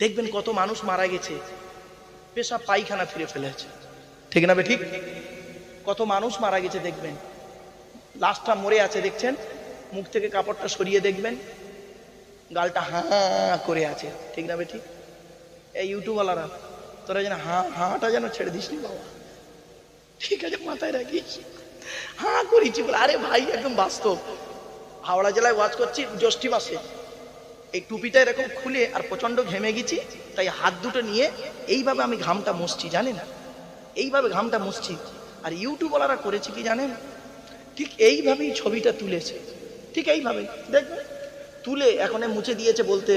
দেখবেন কত মানুষ মারা গেছে। পেশা পায়খানা ফিরে ফেলেছে। ঠিক না ঠিক? কত মানুষ মারা গেছে দেখবেন। লাশটা মরে আছে, দেখছেন? মুখ থেকে কাপড়টা সরিয়ে দেখবেন। গালটা হাঁ করে আছে। ঠিক না ঠিক? এই ইউটিউবওয়ালারা, তোরা যেন হাঁ, হাঁটা যেন ছেড়ে দিস নি বাবা। ঠিক আছে, মাথায় রাখিস। হাঁ করেছি বলে, আরে ভাই, একদম বাস্তব। হাওড়া জেলায় ওয়াজ করছি, জ্যৈষ্ঠী মাসে। এই টুপিটা এরকম খুলে আর প্রচণ্ড ঘেমে গেছি, তাই হাত দুটো নিয়ে এইভাবে আমি ঘামটা মুছছি, জানেন? এইভাবে ঘামটা মুছছি। আর ইউটিউবওয়ালারা করেছে কি জানেন? ঠিক এইভাবেই ছবিটা তুলেছে। ঠিক এইভাবে, দেখবেন? তুলে এখন মুছে দিয়েছে বলতে,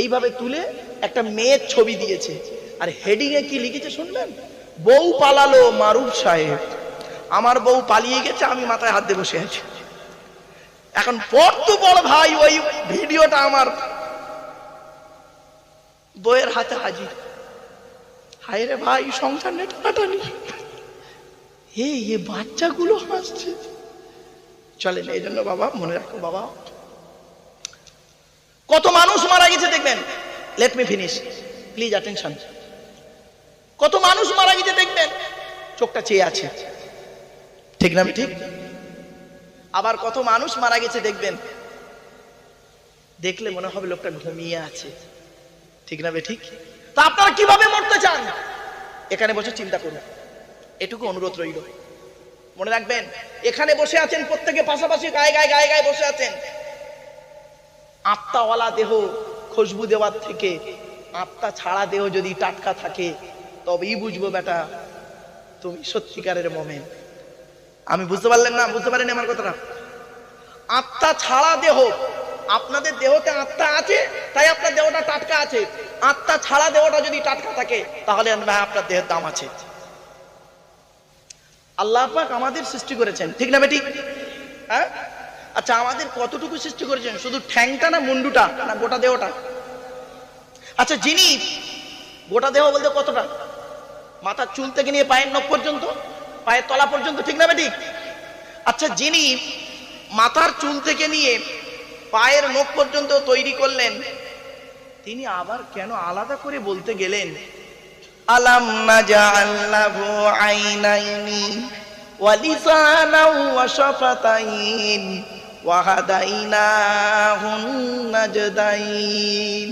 এইভাবে তুলে একটা মেয়ের ছবি দিয়েছে। আর হেডিং এ কি লিখেছে শুনলেন? বউ পালালো মারুফ সাহেব। আমার বউ পালিয়ে গেছে, আমি মাথায় হাত দিয়ে বসে আছি। এখন পড়তো বড় ভাই ওই ভিডিওটা আমার বইয়ের হাতে হাজির। হায় রে ভাই, সংসার নেট কাটানি হে এ বাচ্চাগুলো হাসছে। চলেন, এই জন্য বাবা, মনে রাখো বাবা, কত মানুষ মারা গেছে দেখবেন। Let me finish please attention কত মানুষ মারা গেছে দেখবেন। চোখটা চেয়ে আছে। ঠিক না, ঠিক? আবার কত মানুষ মারা গেছে দেখবেন। দেখলে মনে হবে লোকটা ঘুমিয়ে আছে। ঠিক না ঠিক? তা আপনারা কীভাবে মরতে চান? এখানে বসে চিন্তা করুন। এটুকু অনুরোধ রইল। মনে রাখবেন, এখানে বসে আছেন, প্রত্যেকে পাশাপাশি গায়ে গায়ে গায়ে গায়ে বসে আছেন। আত্মাওয়ালা দেহ খুশবু দেওয়ার থেকে, আত্মা ছাড়া দেহ যদি টাটকা থাকে, তবেই বুঝব বেটা, তুমি সত্যিকারের মোমেন। আমি বুঝতে পারলেন না, বুঝতে পারেন আমার কথাটা? আত্মা ছাড়া দেহ, আপনাদের দেহতে আত্মা আছে, তাই আপনার দেহটা টাটকা আছে। আত্মা ছাড়া দেহটা যদি টাটকা থাকে, তাহলে আপনার দেহের দাম আছে। আল্লাহ পাক আমাদের সৃষ্টি করেছেন, ঠিক না বেটি? হ্যাঁ? আচ্ছা আমাদের কতটুকু সৃষ্টি করেছেন? শুধু ঠ্যাংটা না মুন্ডুটা, না গোটা দেহটা? আচ্ছা যিনি গোটা দেহ বলতে কতটা? মাথার চুল থেকে নিয়ে পায়ের নখ পর্যন্ত? পায়ের তলা পর্যন্ত, ঠিক না বেটি? আচ্ছা যিনি মাথার চুল থেকে নিয়ে পায়ের নখ পর্যন্ত তৈরি করলেন, তিনি আবার কেন আলাদা করে বলতে গেলেন? আলাম নাজআল্লাহু আইনাইনি ওয়া লিসানাও ওয়া শাফাতাইন ওয়া হাদাইনাহুন নাজদাইন।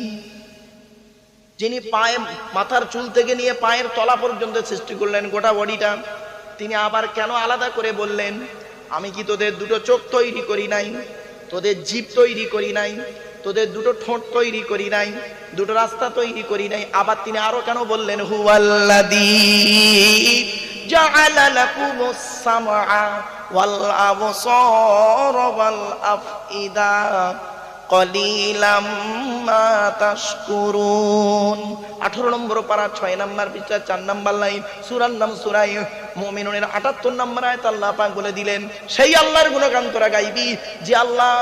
যিনি পায়ে মাথার চুল থেকে নিয়ে পায়ের তলা পর্যন্ত সৃষ্টি করলেন গোটা বডিটা। তিনি আবার কেন আলাদা করে বললেন, আমি কি তোদের দুটো চোখ তৈরি করি নাই? তোদের জিভ তৈরি করি নাই? তোদের দুটো ঠোঁট তৈরি করি নাই? দুটো রাস্তা তৈরি করি নাই? আবার তিনি আরও কেন বললেন হুয়াল্লাদি কলিলাম মা তাশকুরুন। 18 নম্বর পারা 6 নম্বর পৃষ্ঠা 4 নম্বর লাইন, সূরার নাম সূরা মুমিনুনের 78 নম্বর আয়াত আল্লাহ পাক বলে দিলেন, সেই আল্লাহর গুণগান তোরা গাইবি, যে আল্লাহ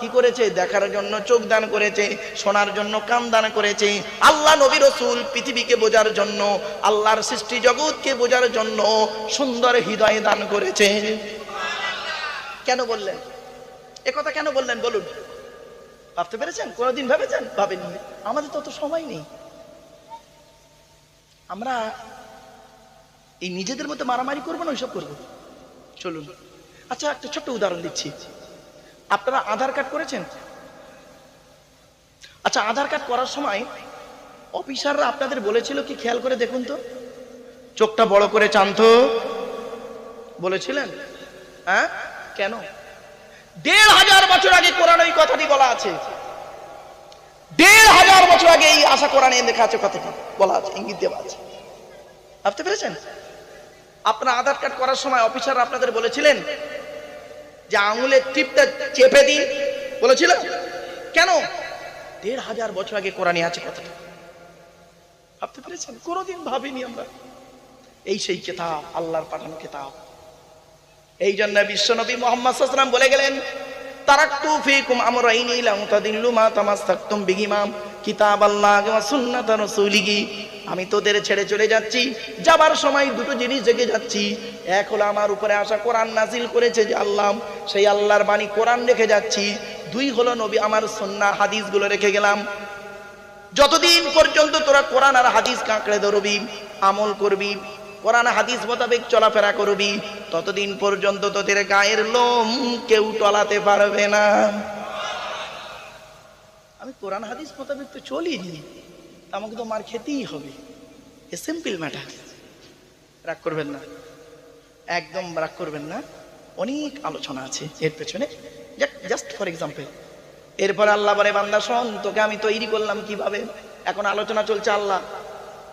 কি করেছে? দেখার জন্য চোখ দান করেছে, শোনার জন্য কান দান করেছে। আল্লাহ নবী রাসূল পৃথিবীকে বোঝার জন্য, আল্লাহর সৃষ্টি জগৎকে বোঝার জন্য সুন্দর হৃদয় দান করেছে। কেন বললেন? একথা কেন বললেন? বলুন। ভাবতে পেরেছেন? কোনোদিন ভেবেছেন? ভাবেননি আমাদের তত সময় নেই। আমরা এই নিজেদের মধ্যে মারামারি করব না, ওইসব করব? চলুন। আচ্ছা একটা ছোট্ট উদাহরণ দিচ্ছি। আপনারা আধার কার্ড করেছেন? আচ্ছা আধার কার্ড করার সময় অফিসাররা আপনাদের বলেছিল কি খেয়াল করে দেখুন তো। চোখটা বড় করে চান তো বলেছিলেন? হ্যাঁ? কেন? দেড় হাজার বছর আগে কোরআন ওই কথাটি বলা আছে। দেড় হাজার বছর আগে এই আশা কোরআনে লেখা আছে কথাটি বলা আছে, ইঙ্গিত দেওয়া আছে। ভাবতে পেরেছেন? আপনার আধার কার্ড করার সময় অফিসার আপনাদের বলেছিলেন যে আঙুলের টিপটা চেপে দিন। বলেছিল? কেন? দেড় হাজার বছর আগে কোরআনে আছে কথাটি। ভাবতে পেরেছেন? কোনোদিন ভাবিনি আমরা। এই সেই কেতাব, আল্লাহর পাঠানো কেতাব। এই জন্য বিশ্বনবী মোহাম্মদ সাল্লাম বলে গেলেন কিতাব আল্লাহ আমি তোদের ছেড়ে চলে যাচ্ছি, যাবার সময় দুটো জিনিস জেগে যাচ্ছি। এক হলো আমার উপরে আসা কোরআন নাজিল করেছে যে আল্লাহ, সেই আল্লাহর বাণী কোরআন রেখে যাচ্ছি। দুই হলো নবী আমার সুন্নাহ হাদিসগুলো রেখে গেলাম। যতদিন পর্যন্ত তোরা কোরআন আর হাদিস কাঁকড়ে ধরবি, আমল করবি কোরআন হাদিস মোতাবেক চলাফেরা করবি। ততদিন পর্যন্ত তোদের গায়ের লোম কেউ টলাতে পারবে না। আমি কোরআন হাদিস মোতাবেক তো চলিনি আমাকে তো মার খেতেই হবে। এ সিম্পল ম্যাটার রাগ করবেন না। একদম রাগ করবেন না। অনেক আলোচনা আছে এর পেছনে। জাস্ট ফর এক্সাম্পল এরপর আল্লাহ বলে, বান্দা শোন, তোকে আমি তৈরি করলাম কীভাবে? এখন আলোচনা চলছে আল্লাহ।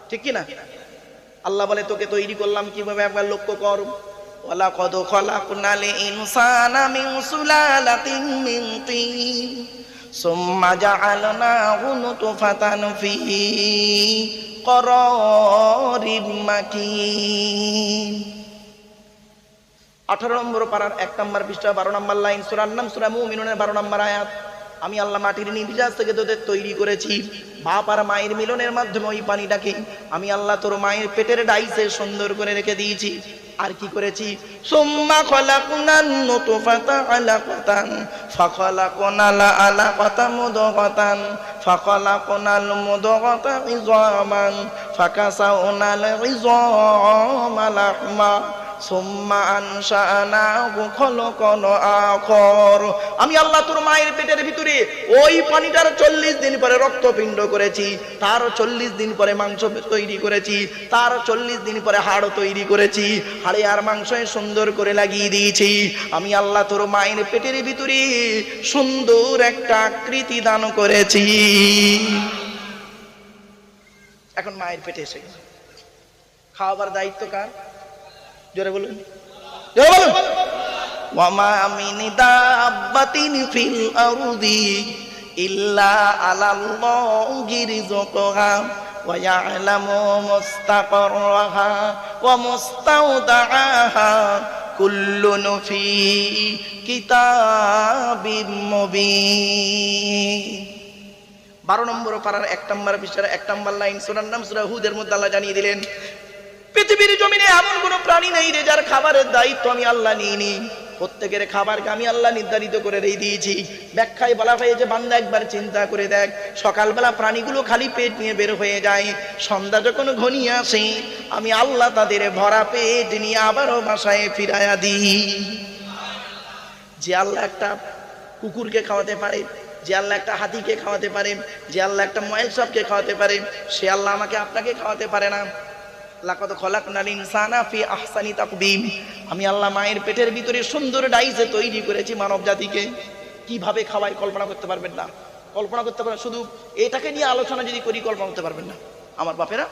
ঠিক কি না? আল্লাহ বলে, তোকে তৈরি করলাম কীভাবে একবার লক্ষ্য কর। ওয়ালা কদ খলাকনাল ইনসানা মিন সুলালাতিন মিন তিন, সুম্মা জাআলনাহু নুতফাতান ফি করারিম মাকিন। আঠারো নম্বর পাড়ার এক নম্বর পৃষ্ঠা, বারো নম্বর লাইন, সুরার নাম সুরা মুমিনুনের বারো নম্বর আয়াত। আমি আল্লাহ মাটির নির্যাস থেকে তোদের তৈরি করেছি। বাপ আর মায়ের মিলনের মাধ্যমে ওই পানিটাকে আমি আল্লাহ তোর মায়ের পেটের ডাইসে সুন্দর করে রেখে দিয়েছি। আর কি করেছি? সুম্মা আমি আল্লাহ তোর মায়ের পেটের ভিতরে ওই পানিটার চল্লিশ দিন পরে রক্তপিণ্ড করেছি, তার চল্লিশ দিন পরে মাংস তৈরি করেছি, তার চল্লিশ দিন পরে হাড় তৈরি করেছি, হাড়ে আর মাংসে সুন্দর করে লাগিয়ে দিয়েছি। আমি আল্লাহ তোর মায়ের পেটের ভিতরে সুন্দর একটা আকৃতি দান করেছি। এখন মায়ের পেটে এসে খাওয়াবার দায়িত্ব কার? জোরে বলুন। জোরে বলুন। ওয়ামা মিন দাব্বাতিন ফিল আরদি ইল্লা আলাল্লাহি মুস্তাকাররাহা ওয়া মুস্তাওদাআহা কুল্লুন ফি কিতাবিম মুবিন। বারো নম্বর পাড়ার এক নম্বর পৃষ্ঠার এক নম্বর লাইন, সুরার নাম সুরা হুদের মধ্যে আল্লাহ জানিয়ে দিলেন পৃথিবীর জমিনে এমন কোনো প্রাণী নেই রে যার খাবারের দায়িত্ব আমি আল্লাহ নিইনি প্রত্যেকের খাবারকে আমি আল্লাহ নির্ধারিত করে রেই দিয়েছি। ব্যাখ্যায় বলা হয়েছে, বান্দা একবার চিন্তা করে দেখ, সকালবেলা প্রাণীগুলো খালি পেট নিয়ে বের হয়ে যায়, সন্ধ্যা যখন ঘনিয়ে আসে, আমি আল্লাহ তাদের ভরা পেট নিয়ে আবারও বাসায় ফিরাইয়া দিই। যে আল্লাহ একটা কুকুরকে খাওয়াতে পারে, যে আল্লাহ একটা হাতিকে খাওয়াতে পারে, যে আল্লাহ একটা ময়েল সবকে খাওয়াতে পারে, সে আল্লাহ আমাকে আপনাকে খাওয়াতে পারে না। লাকত খলাক নাল ইনসানা ফি আহসানি তাকবীম আমি আল্লাহ মায়ের পেটের ভিতরে সুন্দর ডাইসে তৈরি করেছি মানব জাতিকে। কীভাবে খাওয়াই কল্পনা করতে পারবেন না। কল্পনা করতে পারেন শুধু এটাকে নিয়ে আলোচনা যদি করি, কল্পনা করতে পারবেন না। আমার বাপেরা,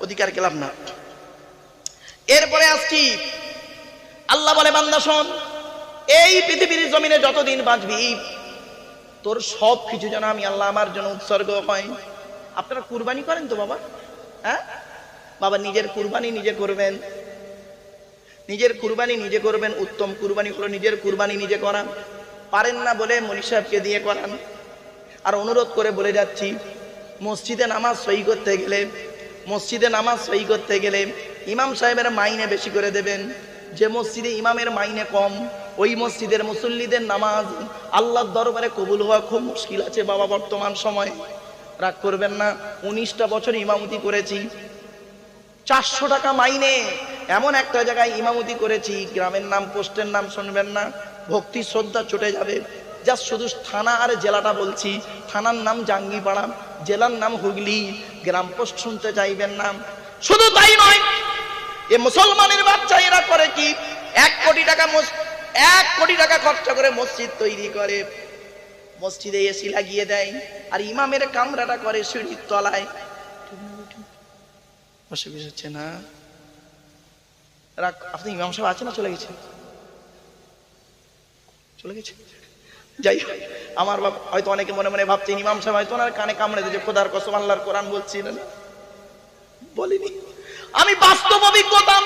অধিকার গেলাম না। এরপরে আসছি, আল্লাহ বলে, বান্দা শোন, এই পৃথিবীর জমিনে যতদিন বাঁচবি, তোর সব কিছু যেন আমি আল্লাহ আমার জন্য উৎসর্গ হয় আপনারা কুরবানি করেন তো বাবা? হ্যাঁ? বাবা নিজের কুরবানি নিজে করবেন। নিজের কুরবানি নিজে করবেন, উত্তম কুরবানি হলো নিজের কুরবানি নিজে করা পারেন না বলে মনি সাহেবকে দিয়ে করান। আর অনুরোধ করে বলে যাচ্ছি, মসজিদে নামাজ সই করতে গেলে, মসজিদে নামাজ সই করতে গেলে ইমাম সাহেবের মাইনে বেশি করে দেবেন। যে মসজিদে ইমামের মাইনে কম, ওই মসজিদের মুসল্লিদের নামাজ আল্লাহর দরবারে কবুল হওয়া খুব মুশকিল আছে বাবা বর্তমান সময়। রাগ করবেন না, উনিশটা বছর ইমামতি করেছি চারশো টাকা মাইনে। এমন একটা জায়গায় ইমামতি করেছি, গ্রামের নাম, পোস্টের নাম শুনবেন না, ভক্তি শ্রদ্ধা চটে যাবে। যা শুধু থানা আর জেলাটা বলছি, থানার নাম জাঙ্গিপাড়া জেলার নাম হুগলি, গ্রাম পোস্ট শুনতে চাইবেন না। শুধু তাই নয়, এ মুসলমানের বাচ্চা এরা করে কি? এক কোটি টাকা এক কোটি টাকা খরচা করে মসজিদ তৈরি করে। মসজিদে এসি লাগিয়ে দেয়, আর ইমামের কামরাটা করে সিঁড়ির তলায়। অসুবিধা হচ্ছে না। রাখ আপনি ইমাম সাহেব আছে না? চলে গেছে। চলে গেছে? যাই আমার বাপ হয়তো অনেকে মনে মনে ভাবছেন, ইমাম সাহেব হয়তো ওনার কানে কামড়ে দিয়েছে, খোদার কসম, আল্লাহর কোরআন বলছি বলছিলেন বলিনি। আমি বাস্তব অভিজ্ঞতা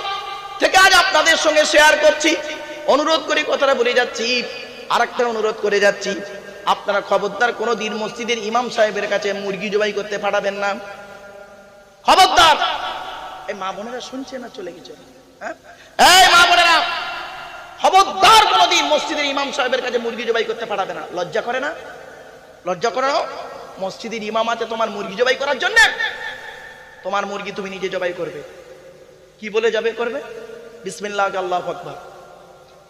থেকে আজ আপনাদের সঙ্গে শেয়ার করছি। অনুরোধ করে কথাটা বলে যাচ্ছি। আর একটা অনুরোধ করে যাচ্ছি। আপনারা খবরদার কোনো দিন মসজিদের ইমাম সাহেবের কাছে মুরগি জবাই করতে পাঠাবেন না। খবরদার! এই মা বোনেরা শুনছে না চলে গেছে? হ্যাঁ? এই মা বোনেরা খবরদার কোনোদিন মসজিদের ইমাম সাহেবের কাছে মুরগি জবাই করতে পাঠাবে না। লজ্জা করে না? লজ্জা করে মসজিদের ইমাম আছে তোমার মুরগি জবাই করার জন্য? তোমার মুরগি তুমি নিজে জবাই করবে। কি বলে জবাই করবে? বিসমিল্লাহ আল্লাহ আকবার।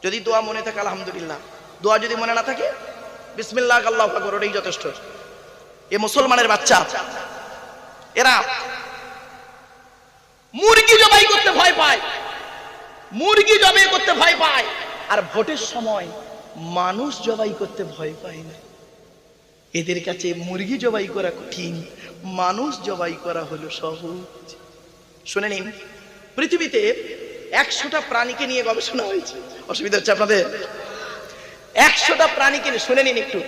যদি দোয়া মনে থাকে আলহামদুলিল্লাহ। দোয়া যদি মনে না থাকে বিসমিল্লাহ আল্লাহ আকবর ওটাই যথেষ্ট। এ মুসলমানের বাচ্চা। এরা মুরগি জবাই করতে ভয় পায়। মুরগি জবাই করতে ভয় পায়। আর ভোটের সময় মানুষ জবাই করতে ভয় পায় না। এদের কাছে মুরগি জবাই করা কঠিন। মানুষ জবাই করা হলো সহজ। শুনে নিন, পৃথিবীতে একশোটা প্রাণীকে নিয়ে গবেষণা হয়েছে। অসুবিধা হচ্ছে আপনাদের? একশোটা প্রাণীকে শুনে নিন একটু।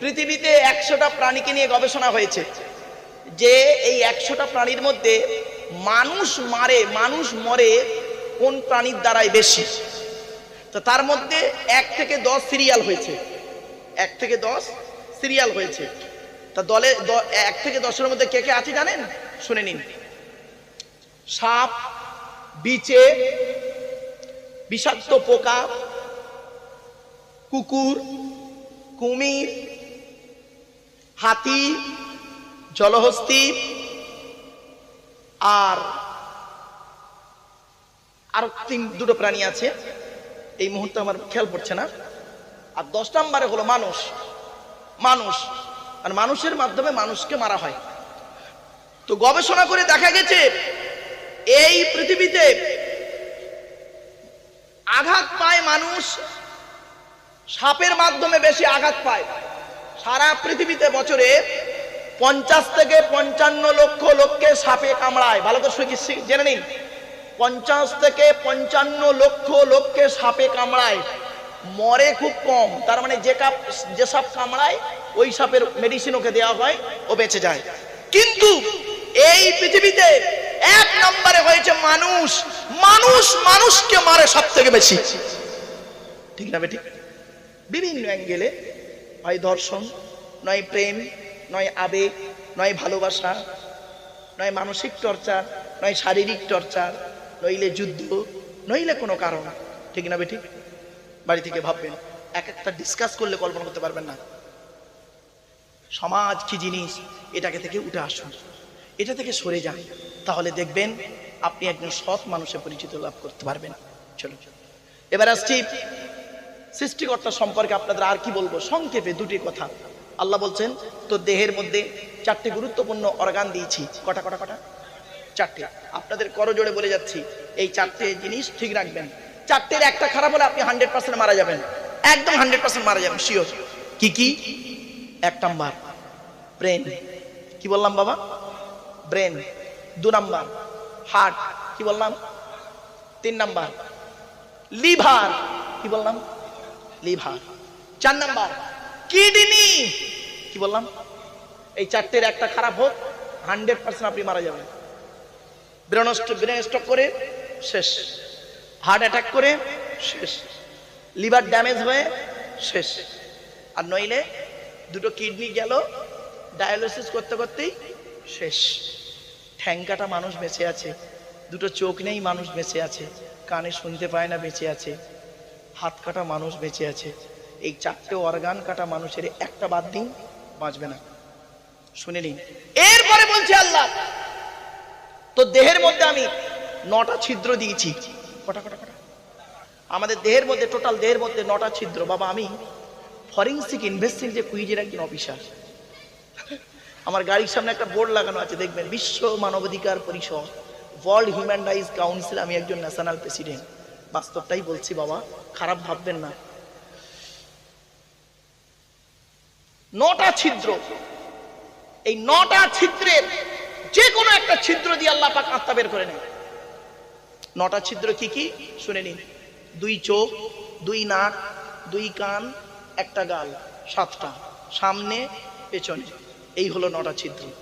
পৃথিবীতে একশোটা প্রাণীকে নিয়ে গবেষণা হয়েছে। যে এই একশোটা প্রাণীর মধ্যে মানুষ মারে, মানুষ মরে কোন প্রাণীর দ্বারাই বেশি? তো তার মধ্যে এক থেকে দশ সিরিয়াল হয়েছে। এক থেকে দশ সিরিয়াল হয়েছে। তা দলে এক থেকে দশের মধ্যে কে কে আছে জানেন? শুনে নিন। সাপ, বিচে, বিষাক্ত পোকা, কুকুর, কুমির, হাতি, জলহস্তি আর আর তিন, দুটো প্রাণী আছে। এই মুহূর্তে আমার খেয়াল পড়ছে না। আর দশ নম্বরে হলো মানুষ। মানুষ। আর মানুষের মাধ্যমে মানুষকে মারা হয়। তো গবেষণা করে দেখা গেছে, এই পৃথিবীতে আঘাত পায় মানুষ, সাপের মাধ্যমে বেশি আঘাত পায়। সারা পৃথিবীতে বছরে পঞ্চাশ থেকে পঞ্চান্ন লক্ষ লোককে সাপে কামড়ায়। ভালো করে জেনে নিন। পঞ্চাশ থেকে পঞ্চান্ন লক্ষ লোককে সাপে কামড়ায়। মরে খুব কম। তার মানে যে কাপ যে সাপ কামড়ায়, ওই সাপের মেডিসিন ওকে দেওয়া হয়, ও বেঁচে যায়। কিন্তু এই পৃথিবীতে এক নম্বরে হয়েছে মানুষ। মানুষ মানুষকে মারে সব থেকে বেশি। ঠিক না বেঠিক বিভিন্ন অ্যাঙ্গেলে হয় ধর্ষণ, নয় প্রেম নয় আবেগ, নয় ভালোবাসা, নয় মানসিক টর্চার নয় শারীরিক টর্চার নইলে যুদ্ধ, নইলে কোনো কারণ। ঠিক না বেঠিক? বাড়ি থেকে ভাববেন, এক একটা ডিসকাস করলে কল্পনা করতে পারবেন না। সমাজ কি জিনিস, এটাকে থেকে উঠে আসুন। এটা থেকে সরে যান। তাহলে দেখবেন, আপনি একজন সৎ মানুষের পরিচিত লাভ করতে পারবেন। চলো এবার আসছি সৃষ্টিকর্তা সম্পর্কে আপনাদের আর কি বলব? সংক্ষেপে দুটি কথা। আল্লাহ বলছেন তো দেহের মধ্যে চারটি গুরুত্বপূর্ণ অর্গান দিয়েছি। কটা কটা কটা? চারটে। আপনাদের করজোড়ে বলে যাচ্ছি, এই চারটে জিনিস ঠিক রাখবেন। চারটের একটা খারাপ হলে আপনি হান্ড্রেড পার্সেন্ট মারা যাবেন। একদম হান্ড্রেড পার্সেন্ট মারা যাবেন শিওর কি কি? এক নাম্বার ব্রেন কি বললাম বাবা? ব্রেন দু নাম্বার হার্ট কি বললাম? তিন নাম্বার লিভার কি বললাম? লিভার চার নাম্বার কিডনি। কি বললাম? এই চারটের একটা খারাপ হোক হান্ড্রেড পার্সেন্ট আপনি মারা যাবেন। ব্রেন ব্রেন স্ট্রোক করে শেষ। হার্ট অ্যাটাক করে শেষ। লিভার ড্যামেজ হয়ে শেষ। আর নইলে দুটো কিডনি গেল, ডায়ালিসিস করতে করতেই শেষ। ঠ্যাঙ্কাটা মানুষ বেঁচে আছে। দুটো চোখ নেই মানুষ বেঁচে আছে। কানে শুনতে পায় না, বেঁচে আছে। হাত কাটা মানুষ বেঁচে আছে। এই চারটে অর্গান কাটা মানুষের একটা বাদ দিন, বাঁচবে না। শুনে নিন। এরপরে বলছে আল্লাহ তো দেহের মধ্যে আমি নটা ছিদ্র দিয়েছি। কটা কটা কটা? আমাদের দেহের মধ্যে টোটাল দেহের মধ্যে নটা ছিদ্র। বাবা, আমি ফরেন্সিক ইনভেস্টিং যে কুইজের একজন অফিসার আমার গাড়ির সামনে একটা বোর্ড লাগানো আছে, দেখবেন? বিশ্ব মানবাধিকার পরিষদ ওয়ার্ল্ড হিউম্যান রাইটস কাউন্সিল আমি একজন ন্যাশনাল প্রেসিডেন্ট বাস্তবটাই বলছি বাবা, খারাপ ভাববেন না। নটা ছিদ্র। এই নটা ছিদ্রের যে কোনো একটা ছিদ্র দিয়ে আল্লাহ পাক আত্মা বের করে নেয় নটা ছিদ্র কি কি? শুনে নিন। দুই চোখ, দুই নাক, দুই কান, একটা গাল, সাতটা। সামনে, পেছনে। এই হলো নটা ছিদ্র।